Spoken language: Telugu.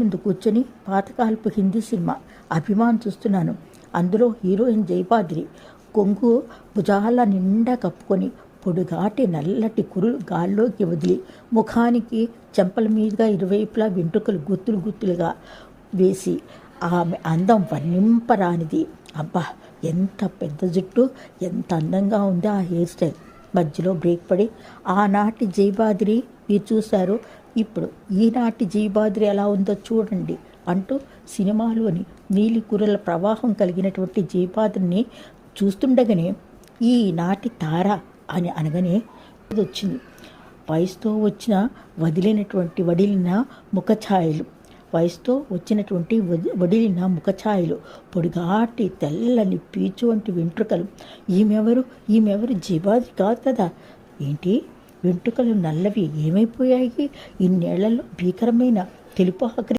ముందు కూర్చొని పాతకాలపు హిందీ సినిమా అభిమాన్ చూస్తున్నాను. అందులో హీరోయిన్ జయపాద్రి కొంగు భుజాల నిండా కప్పుకొని పొడుగాటి నల్లటి కురులు గాల్లోకి వదిలి ముఖానికి చెంపల మీదుగా ఇరువైపులా వెంట్రుకలు గుత్తులు గుత్తులుగా వేసి ఆమె అందం వర్ణింపరానిది. అబ్బా ఎంత పెద్ద జుట్టు ఎంత అందంగా ఉంది ఆ హెయిర్ స్టైల్. మధ్యలో బ్రేక్ పడి ఆనాటి జయబాద్రి మీరు చూశారు? ఇప్పుడు ఈనాటి జయబాద్రి ఎలా ఉందో చూడండి అంటూ సినిమాలోని నీలికూరల ప్రవాహం కలిగినటువంటి జయబాద్రిని చూస్తుండగానే ఈనాటి తార అని అనగానే ఇది వచ్చింది. వయసుతో వచ్చిన వదిలినటువంటి వడిలిన ముఖఛాయలు. వయసుతో వచ్చినటువంటి వది- వడిలిన ముఖఛాయలు పొడిగాటి తెల్లని పీచు వంటి వెంట్రుకలు. ఈమెవరు? ఈమెవరు జీవాది కాదు కదా. ఏంటి? వెంట్రుకలు నల్లవి ఏమైపోయాయి? ఇన్నేళ్ళలో భీకరమైన తెలుపు ఆకరి